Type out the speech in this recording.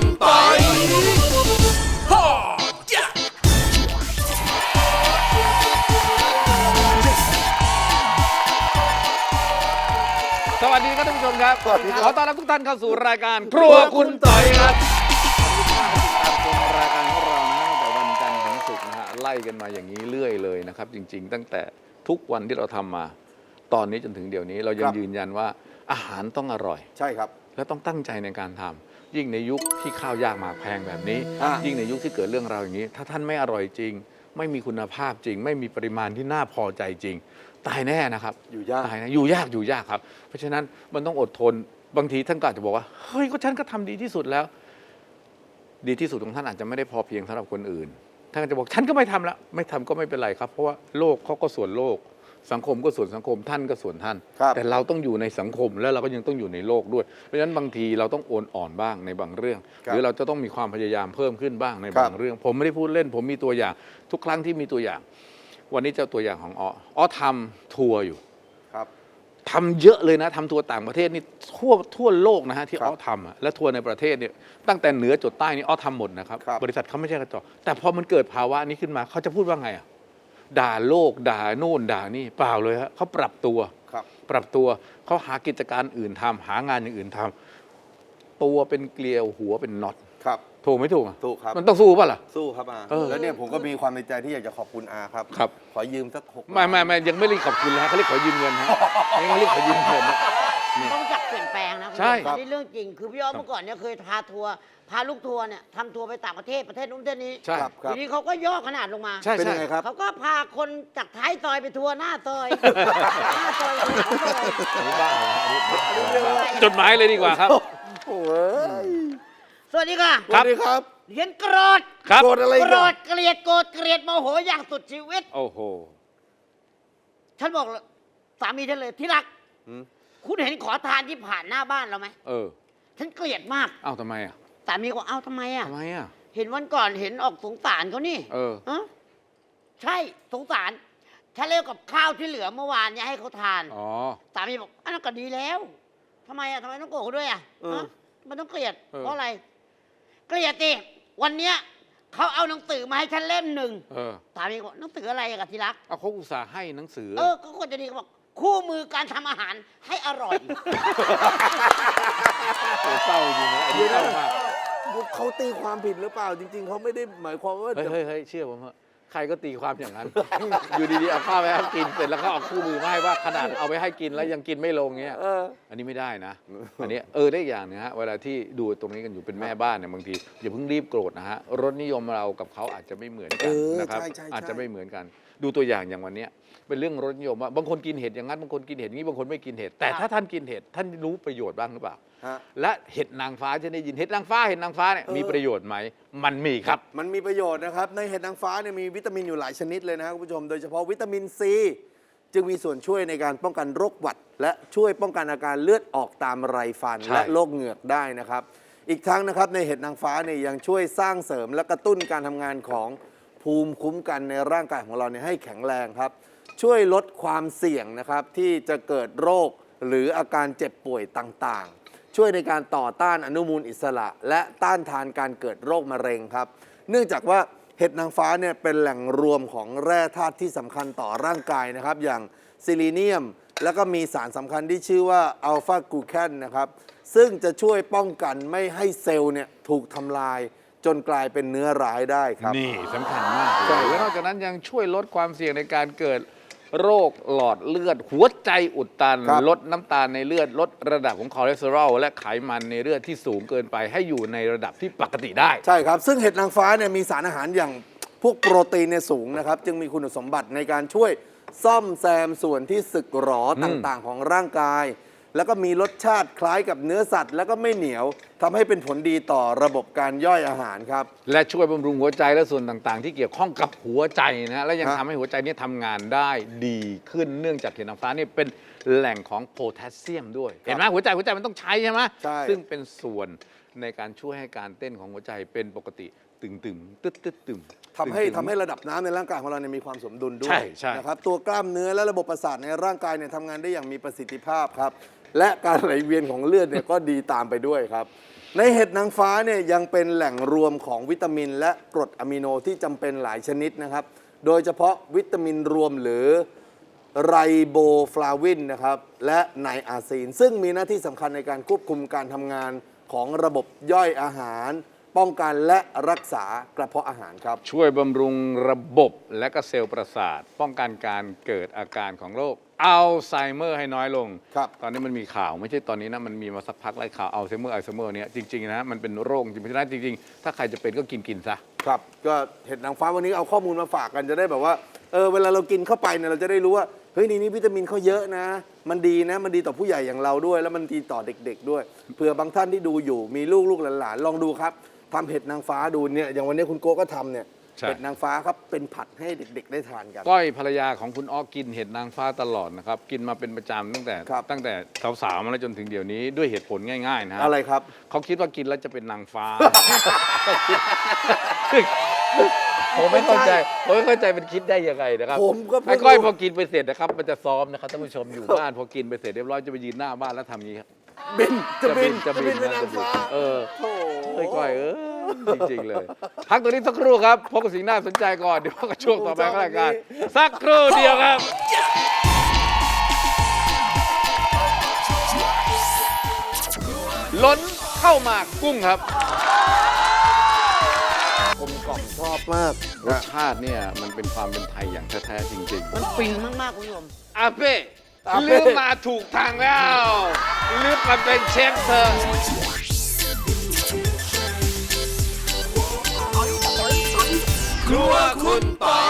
คุณปอยฮ่าสวัสดีครับท่านผู้ชมครับสวัสดีครับ ขอต้อนรับทุกท่านเข้าสู่รายการ ครัวคุณต่อยครับขอบคุณมากที่ติดตามชมรายการของเรานะฮะตั้งแต่วันจันทร์ถึงศุกร์นะฮะไล่กันมาอย่างนี้เรื่อยเลยนะครับ จริง ๆ ตั้งแต่ทุกวันที่เราทำมา ตอนนี้จนถึงเดี๋ยวนี้เรายังยืนยันว่าอาหารต้องอร่อย ใช่ครับ และต้องตั้งใจในการทำ ยิ่งในยุคที่ข้าวยากหมากแพงแบบนี้ อ่ายิ่งในยุคที่เกิดเรื่องราวอย่างนี้ ถ้าท่านไม่อร่อยจริง ไม่มีคุณภาพจริง ไม่มีปริมาณที่น่าพอใจจริง ตายแน่นะครับ อยู่ยาก ตายนะอยู่ยากอยู่ยากครับ เพราะฉะนั้นมันต้องอดทนบางทีท่านก็อาจจะบอกว่าเฮ้ยก็ฉันก็ทำดีที่สุดแล้ว ดีที่สุดของท่านอาจจะไม่ได้พอเพียงสำหรับคนอื่นท่านก็จะบอกฉันก็ไม่ทำแล้วไม่ทำก็ไม่เป็นไรครับ เพราะว่าโลกเขาก็ส่วนโลก สังคมก็ส่วนสังคมท่านก็ส่วนท่าน ครับแต่เราต้องอยู่ในสังคมแล้วเราก็ยังต้องอยู่ในโลกด้วย เพราะฉะนั้นบางทีเราต้องโอนอ่อนบ้างในบางเรื่องหรือเราจะต้องมีความพยายามเพิ่มขึ้นบ้างในบางเรื่อง ผมไม่ได้พูดเล่น ผมมีตัวอย่าง ทุกครั้งที่มีตัวอย่าง วันนี้เจ้าตัวอย่างของอ้ออ้อทำทัวร์อยู่ ครับ ทำเยอะเลยนะทำทัวร์ต่างประเทศนี่ทั่วทั่วโลกนะฮะที่ครับอ้อทำอะและทัวร์ในประเทศเนี่ยตั้งแต่เหนือจดใต้นี่อ้อทำหมดนะครับครับ บริษัทเขาไม่ใช่กระจอกแต่พอมันเกิดภาวะนี้ขึ้นมาเขาจะพูดว่าไงอะ ด่าโลกด่าโน่นด่านี่เปล่าเลยฮะเขาปรับตัวครับ ปรับตัวเขาหากิจการอื่นทำหางานอย่างอื่นทำตัวเป็นเกลียวหัวเป็นน็อตครับ ถูกไหมถูกอะถูกครับ มันต้องสู้ป่ะล่ะ สู้ครับอาเออ แล้วเนี่ยผมก็มีความในใจที่อยากจะขอบคุณอาครับครับขอยืมสักหกไม่ไม่ไม่ยังไม่เรียกขอบคุณเลยฮะเขาเรียกขอยืมเงินฮะยังเรียกขอยืมเงินนะต้องรู้จัก เปลี่ยนแปลงนะคุณใช่ผู้ชมอันนี่เรื่องจริง คือพี่อ้อมเมื่อก่อนเนี่ยเคยพาทัวร์พาลูกทัวร์เนี่ยทำทัวร์ไปต่างประเทศประเทศนู้นประเทศนี้ใช่ ครับครับ ทีนี้เขาก็ย่อขนาดลงมา ใช่เป็นใช่ ยังไงครับ เขาก็พาคนจากท้ายซอยไปทัวร์หน้าซอย หน้าซอยหลังซอยอันนี้บ้าเหรอฮะอันนี้บ้าจดหมายเลยดีกว่าครับ โอ้ยสวัสดีค่ะสวัสดีครับเรียนโกรธครับ โกรธอะไรโกกันรธเกลียดโกรธเกลียดโมโหอย่างสุดชีวิต โอ้โห ฉันบอกเลยสามีฉันเลยที่รักอืม คุณเห็นขอทานที่ผ่านหน้าบ้านเราไหมเออฉันเกลียดมากเอ้าทำไมอะสามีก็บอกเอ้าทำไมอะ ทำไมอะ เห็นวันก่อนเห็นออกสงสารเขานี่เออ ฮะใช่สงสารฉันเล่กับข้าวที่เหลือเมื่อวานเนี่ยให้เขาทาน อ๋อ สามีบอกอันนั้นก็ดีแล้วทำไมอะทำไมต้องโกรธเขาด้วยอะเออฮะมันต้องเกลียด เออ เพราะอะไร เกลียดสิวันเนี้ยเขาเอาหนังสือมาให้ฉันเล่มหนึ่งเออสามีก็บอกหนังสืออะไรอะกับที่รัก เอาเขาอุตส่าห์ให้หนังสือ เออก็ควรจะดีเขาบอก คู่มือการทำอาหารให้อร่อย โอ้เศร้าจริงนะอันนี้เศร้ามากเขาตีความผิดหรือเปล่า จริง ๆ เขาไม่ได้หมายความว่าเฮ้ยจะเฮ้ยเฮ้ยเชื่อผมเถอะใครก็ตีความอย่างนั้น อยู่ดีๆเอาข้าวไปให้เขากินเสร็จแล้วก็เอาคู่มือมาให้ว่าขนาดเอาไปให้กินแล้วยังกินไม่ลงเงี้ย เออ อันนี้ไม่ได้นะ อันนี้เออได้อย่างหนึงฮะเวลาที่ดูตรงนี้กันอยู่เป็นแม่บ้านเนี่ยบางทีอย่าเพิ่งรีบโกรธนะฮะรสนิยมเรากับเขาอาจจะไม่เหมือนกัเอนอนะครับ ใช่ใช่ใช่ อาจจะไม่เหมือนกัน ดูตัวอย่างอย่างวันเนี้ยเป็นเรื่องรสนิยมว่าบางคนกินเห็ดอย่างนั้นบางคนกินเห็ดอย่างนี้บางคนไม่กินเห็ดแต่ถ้าท่านกินเห็ดท่านรู้ประโยชน์บ้างหรือเปล่า ฮะ และเห็ดนางฟ้าจะได้ยินเห็ดนางฟ้าเห็ดนางฟ้าเนี่ยเออมีประโยชน์ไหมมันมีครับ มันมีประโยชน์นะครับ ในเห็ดนางฟ้าเนี่ยมีวิตามินอยู่หลายชนิดเลยนะครับคุณผู้ชม โดยเฉพาะวิตามินซีจึงมีส่วนช่วยในการป้องกันโรคหวัด และช่วยป้องกันอาการเลือดออกตามไรฟัน ใช่ และโรคเหงือกได้นะครับ อีกทั้งนะครับในเห็ดนางฟ้าเนี่ยยังช่วยสร้างเสริมและกระตุ้นการทำงานของ ภูมิคุ้มกันในร่างกายของเราเนี่ยให้แข็งแรงครับ ช่วยลดความเสี่ยงนะครับที่จะเกิดโรคหรืออาการเจ็บป่วยต่างๆ ช่วยในการต่อต้านอนุมูลอิสระ และต้านทานการเกิดโรคมะเร็งครับ เนื่องจากว่าเห็ดนางฟ้าเนี่ยเป็นแหล่งรวมของแร่ธาตุที่สำคัญต่อร่างกายนะครับ อย่างซิลิเนียม แล้วก็มีสารสำคัญที่ชื่อว่าอัลฟากูแคนนะครับซึ่งจะช่วยป้องกันไม่ให้เซลล์เนี่ยถูกทำลาย จนกลายเป็นเนื้อร้ายได้ครับ นี่สำคัญมากเลใช่ยแล้วนอกจากนั้นยังช่วยลดความเสี่ยงในการเกิดโรคหลอดเลือด หัวใจอุดตัน ครับ ลดน้ำตาลในเลือด ลดระดับของคอเลสเตอรอลและไขมันในเลือดที่สูงเกินไป ให้อยู่ในระดับที่ปกติได้ ใช่ครับ ซึ่งเห็ดนางฟ้าเนี่ยมีสารอาหารอย่างพวกโปรตีนเนี่ยสูงนะครับ จึงมีคุณสมบัติในการช่วยซ่อมแซมส่วนที่สึกหรอต่างๆ ของร่างกาย แล้วก็มีรสชาติคล้ายกับเนื้อสัตว์ แล้วก็ไม่เหนียวทำให้เป็นผลดีต่อระบบการย่อยอาหารครับ และช่วยบำรุงหัวใจและส่วนต่างๆ ที่เกี่ยวข้องกับหัวใจนะฮะและยังฮะ ทำให้หัวใจเนี้ทำงานได้ดีขึ้นเนื่องจากเห็ดนางฟ้านี่เป็นแหล่งของโพแทสเซียมด้วย เห็นไหมหัวใจหัวใจมันต้องใช้ใช่ไหมใช่ ซึ่งเป็นส่วนในการช่วยให้การเต้นของหัวใจเป็นปกติตึงตึงๆตึ๊ดตึ๊ดตึง ทำให้ตึงๆทำให้ระดับน้ำในร่างกายของเราเนี่ยมีความสมดุลด้วใช่ยใช่ นะครับตัวกล้ามเนื้อและระบบประสาทในร่างกายเนี่ยทำงานได้อย่างมีประสิทธิภาพครับ และการไหลเวียนของเลือดเนี่ยก็ดีตามไปด้วยครับ ในเห็ดนางฟ้าเนี่ยยังเป็นแหล่งรวมของวิตามิน และกรดอะมิโนที่จำเป็นหลายชนิดนะครับ โดยเฉพาะวิตามินรวมหรือไรโบฟลาวินนะครับและไนอาซีน ซึ่งมีหน้าที่สำคัญในการควบคุมการทำงานของระบบย่อยอาหาร ป้องกันและรักษากระเพาะอาหารครับ ช่วยบำรุงระบบและก็เซลล์ประสาท ป้องกันการเกิดอาการของโรคอัลไซเมอร์ให้น้อยลง ครับ ตอนนี้มันมีข่าวไม่ใช่ตอนนี้นะ มันมีมาสักพักไล่ข่าวอัลไซเมอร์อัลไซเมอร์เนี่ยจริง ๆ นะ มันเป็นโรคจริงเพราะฉะนั้นจริง ๆ ถ้าใครจะเป็นก็กินกินซะ ครับ ก็เห็ดนางฟ้าวันนี้เอาข้อมูลมาฝากกันจะได้แบบว่าเออเวลาเรากินเข้าไปเนี่ยเราจะได้รู้ว่าเฮ้ยในนี้วิตามินเขาเยอะนะ มันดีนะ มันดีต่อผู้ใหญ่อย่างเราด้วย แล้วมันดีต่อเด็ก ๆ ด้วยเผื่อบางท่านที่ดูอยู่มีลูกลูกหลานๆลองดูครับ ทำเห็ดนางฟ้าดูเนี่ยอย่างวันนี้คุณโก้ก็ทำเนี่ยใช่เห็ดนางฟ้าครับเป็นผัดให้เด็ก ๆ ได้ทานกัน ก้อยภรรยาของคุณอ้อกินเห็ดนางฟ้าตลอดนะครับ กินมาเป็นประจำตั้งแต่ ครับ ตั้งแต่สาวๆมาแล้วจนถึงเดี๋ยวนี้ด้วยเหตุผลง่ายๆนะฮะอะไรครับ เขาคิดว่ากินแล้วจะเป็นนางฟ้า ผมไม่เข้าใจผมไม่เข้าใจมันคิดได้ยังไงนะครับผมก็เพิ่งไอ้ก้อยรู้พอกินไปเสร็จนะครับ มันจะซ้อมนะครับท่านผู้ชมอยู่บ้านพอกินไปเสร็จเรียบร้อยจะไปยืนหน้าบ้านแล้วทำอย่างนี้ครับ บินจะบินจะจะบิบินนเป็นจะนางบินฟ้าเออโอ้โหไอ้ก้อยเออจริง ๆ เลย พักตัวนี้สักครู่ครับพบกับสิ่งน่าสนใจก่อน เดี๋ยวพบกับช่วงต่อไปของรายการสักครู่เดียวครับ ล้นเข้าหมากกุ้งครับผมกล่อมชอบมากรสชาติเนี่ยมันเป็นความเป็นไทยอย่างแท้ๆจริง มันฟินมากๆคุณผู้ชมๆอาเป้อาเป้ ลืมมาถูกทางแล้วลืมมาเป็นเชฟเธอ ครัวคุณปอย